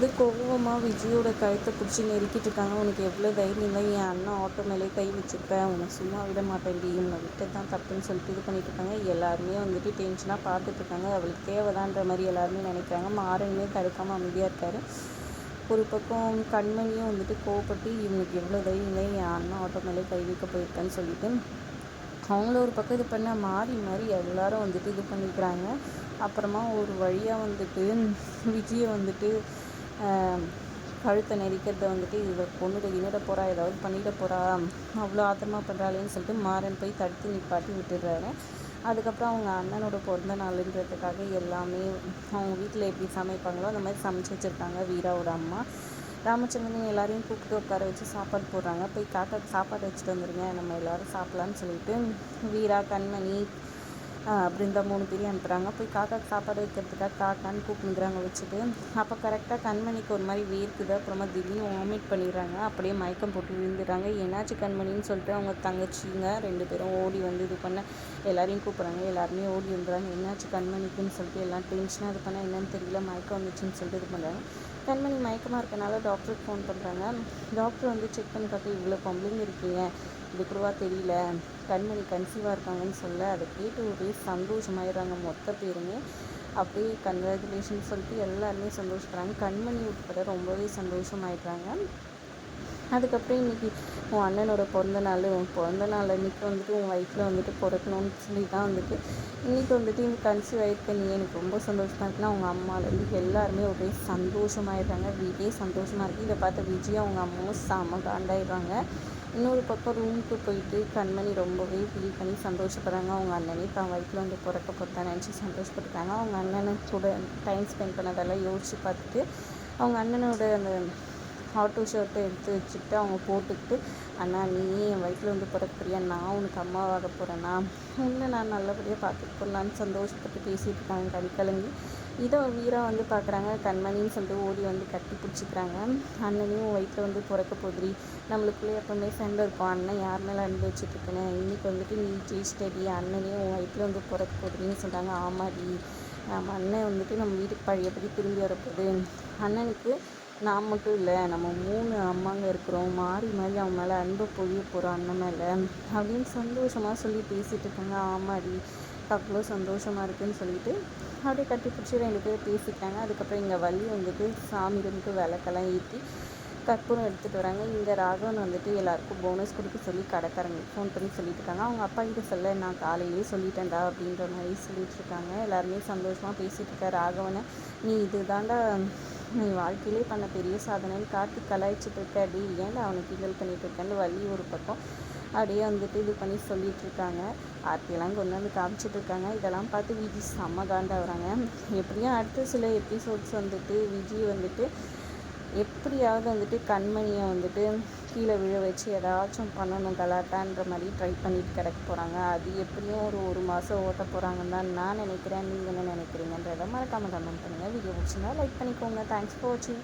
வந்து கோவமாக விஜயோட கழுத்தை பிடிச்சி நெருக்கிட்டு இருக்காங்க. உனக்கு எவ்வளோ தைரியம் தான் என் அண்ணன் ஆட்டோ மேலே கை வச்சுருப்பேன் உன்னை சும்மா விட மாட்டேன்டி இவனை விட்டு தான் தப்புன்னு சொல்லிட்டு இது பண்ணிட்டு இருக்காங்க. எல்லாருமே வந்துட்டு டென்ஷனாக பார்த்துட்டு இருக்காங்க. அவளுக்கு தேவைதான்ற மாதிரி எல்லாருமே நினைக்கிறாங்க. மாறனுமே தடுக்காமல் அமைதியாக இருக்காரு. ஒரு பக்கம் கண்மணியும் வந்துட்டு கோவப்பட்டு இவனுக்கு எவ்வளோ தைரியம் இல்லை? என் அண்ணன் ஆட்டோ மேலே கை வைக்க போயிருக்கேன்னு சொல்லிட்டு. அவங்கள ஒரு பக்கம் இது பண்ண மாறி மாறி எல்லாரும் வந்துட்டு இது பண்ணிக்கிறாங்க. அப்புறமா ஒரு வழியாக வந்துட்டு விஜயை வந்துட்டு கழுத்தை நெரிக்கிறத வந்துட்டு இவ கொண்டுட இனிட போகிறா ஏதாவது பண்ணிட போகிறா அவ்வளோ ஆத்திரமா பண்ணுறாளேன்னு சொல்லிட்டு மாறன் போய் தடுத்து நிப்பாட்டி விட்டுடுறாரு. அதுக்கப்புறம் அவங்க அண்ணனோட பிறந்த நாளுன்றதுக்காக எல்லாமே அவங்க வீட்டில் எப்படி சமைப்பாங்களோ அந்த மாதிரி சமைச்சு வச்சுருக்காங்க வீராவோட அம்மா. ராமச்சந்திரன் எல்லாரையும் கூப்பிட்டு உட்கார வச்சு சாப்பாடு போடுறாங்க. போய் காக்காக்கு சாப்பாடு வச்சுட்டு வந்துடுங்க நம்ம எல்லோரும் சாப்பிட்லான்னு சொல்லிட்டு வீரா கண்மணி பிருந்தா மூணு பேரையும் அனுப்புகிறாங்க போய் காக்காக்கு சாப்பாடு வைக்கிறதுக்காக காக்கான்னு கூப்பிடுங்கிறாங்க வச்சுட்டு. அப்போ கரெக்டாக கண்மணிக்கு ஒரு மாதிரி வேர்க்குது. அப்புறமா திடீர்னு வாமிட் பண்ணிடுறாங்க. அப்படியே மயக்கம் போட்டு விழுந்துடுறாங்க. என்னாச்சு கண்மணின்னு சொல்லிட்டு அவங்க தங்கச்சிங்க ரெண்டு பேரும் ஓடி வந்து இது பண்ண எல்லாரையும் கூப்பிட்றாங்க. எல்லாருமே ஓடி வந்துடுறாங்க. என்னாச்சு கண்மணிக்குன்னு சொல்லிட்டு எல்லாம் டென்ஷனாக இது பண்ணால் என்னன்னு தெரியல மயக்கம் வந்துச்சுன்னு சொல்லிட்டு இது பண்ணுறாங்க கண்மணி மயக்கமாக இருக்கனால டாக்டருக்கு ஃபோன் பண்ணுறாங்க டாக்டர் வந்து செக் பண்ணி பார்த்து இவ்வளோ பம்பிங் இருக்கீங்க. இது கூடவா தெரியல. கண்மணி கன்சீவாக இருக்காங்கன்னு சொல்ல அதை கேட்டு ஒரே சந்தோஷமாயிடுறாங்க மொத்த பேருமே. அப்படியே கங்க்ராச்சுலேஷன் சொல்லிட்டு எல்லாருமே சந்தோஷப்படுறாங்க. கண்மணி உட்பட ரொம்பவே சந்தோஷமாயிடுறாங்க. அதுக்கப்புறம் இன்றைக்கி உன் அண்ணனோட பிறந்த நாள் உன் பிறந்த நாள் அன்றைக்கி வந்துட்டு உன் வயிற்றில் வந்துட்டு பிறக்கணும்னு சொல்லி தான் வந்துட்டு இன்றைக்கி வந்துட்டு இந்த கன்சீவ் ஆகிருக்க நீ. எனக்கு ரொம்ப சந்தோஷமாக இருக்குன்னா அவங்க அம்மாலேருந்து எல்லாருமே ஒரே சந்தோஷமாயிடுறாங்க. வீட்டே சந்தோஷமாக இருக்குது இதை பார்த்து விஜய் அவங்க அம்மாவும் செம காண்டாயிடுறாங்க இன்னொரு பக்கம் ரூமுக்கு போயிட்டு கண்மணி ரொம்பவே ஃபீல் பண்ணி சந்தோஷப்படுறாங்க. அவங்க அண்ணனே தான் வயிற்றில் வந்து பிறக்க பொறுத்தா நினச்சி சந்தோஷப்பட்டுருக்காங்க அவங்க அண்ணனை கூட டைம் ஸ்பெண்ட் பண்ணதெல்லாம் யோசித்து பார்த்துட்டு அவங்க அண்ணனோட அந்த ஆட்டோ ஷர்ட்டை எடுத்து வச்சுக்கிட்டு அவங்க போட்டுக்கிட்டு அண்ணா நீ என் வயிற்றில் வந்து பிறக்கிறியா? நான் உனக்கு அம்மாவாக போகிறேன்னா உன்னை நான் நல்லபடியாக பார்த்துட்டு போடலான்னு சந்தோஷப்பட்டு பேசிகிட்டு இருக்காங்க கடிக்கலங்கி இதை வீரா வந்து பார்க்குறாங்க. கண்மணின்னு சொல்லிட்டு ஓடி வந்து கட்டி பிடிச்சிக்கிறாங்க. அண்ணனையும் வயிற்றில் வந்து பிறக்க போதிரி நம்மளுக்குள்ளே எப்போவுமே சண்டை இருக்கும். அண்ணன் யார் மேலே அன்பு வச்சுட்ருக்கேன்னு இன்றைக்கி வந்துட்டு நீ ஜெயிச்சிட்டடி அண்ணனையும் உன் வயிற்றில் வந்து பிறக்க போதுரின்னு சொல்கிறாங்க ஆமாடி. நம்ம அண்ணன் வந்துட்டு நம்ம வீட்டுக்கு பழையபடி திரும்பி வரப்போகுது. அண்ணனுக்கு நான் மட்டும் இல்லை நம்ம மூணு அம்மாங்க இருக்கிறோம். மாறி மாறி அவன் மேலே அன்பை பொழிய போகிறோம் அண்ணன் மேலே. அப்படின்னு சந்தோஷமாக சொல்லி பேசிகிட்டு இருக்காங்க. ஆமாடி அவ்வளோ சந்தோஷமாக இருக்குதுன்னு சொல்லிட்டு அப்படியே கட்டி பிடிச்சி ரெண்டு பேரும் அதுக்கப்புறம் இங்கே வள்ளி வந்துட்டு சாமி ரூமுக்கு விளக்கெல்லாம் ஏற்றி கற்பூரம் எடுத்துகிட்டு வராங்க. இங்கே ராகவன் வந்துட்டு எல்லாருக்கும் போனஸ் கொடுக்க சொல்லி கடைக்காரங்க ஃபோன் பண்ணி சொல்லிட்டு இருக்காங்க. அவங்க அப்பா கிட்ட சொல்ல நான் காலையிலேயே சொல்லிட்டேன்டா அப்படின்ற மாதிரி சொல்லிட்டு இருக்காங்க. எல்லாருமே சந்தோஷமாக பேசிகிட்டு இருக்க ராகவனை. நீ இது தாண்டா நீ வாழ்க்கையிலே பண்ண பெரிய சாதனைன்னு காட்டி கலாய்ச்சிட்டு இருக்க அடி ஏன்டா அவனை கிண்டல் பண்ணிட்டு இருக்கேன்னு வழி ஒரு பக்கம். அப்படியே வந்துட்டு இது பண்ணி சொல்லிட்டு இருக்காங்க ஆர்த்தியெல்லாம் கொண்டு வந்து காமிச்சிட்டு இருக்காங்க இதெல்லாம் பார்த்து விஜி செம்ம காண்டாகிறாங்க. எப்படியும் அடுத்த சில எபிசோட்ஸ் வந்துட்டு விஜி வந்துட்டு எப்படியாவது வந்துட்டு கண்மணியை வந்துட்டு கீழே விழ வச்சு ஏதாச்சும் பண்ணணும் கலாட்டான்ற மாதிரி ட்ரை பண்ணிட்டு கிடக்க போகிறாங்க அது எப்படியும் ஒரு ஒரு மாதம் ஓட்ட போகிறாங்கன்னு தான் நான் நினைக்கிறேன். நீங்கள் என்ன நினைக்கிறீங்கன்றதை மறக்காமல் கமெண்ட் பண்ணுங்கள் வீடியோ பிடிச்சிருந்தா லைக் பண்ணிக்கோங்க. தேங்க்ஸ் ஃபார் வாட்சிங்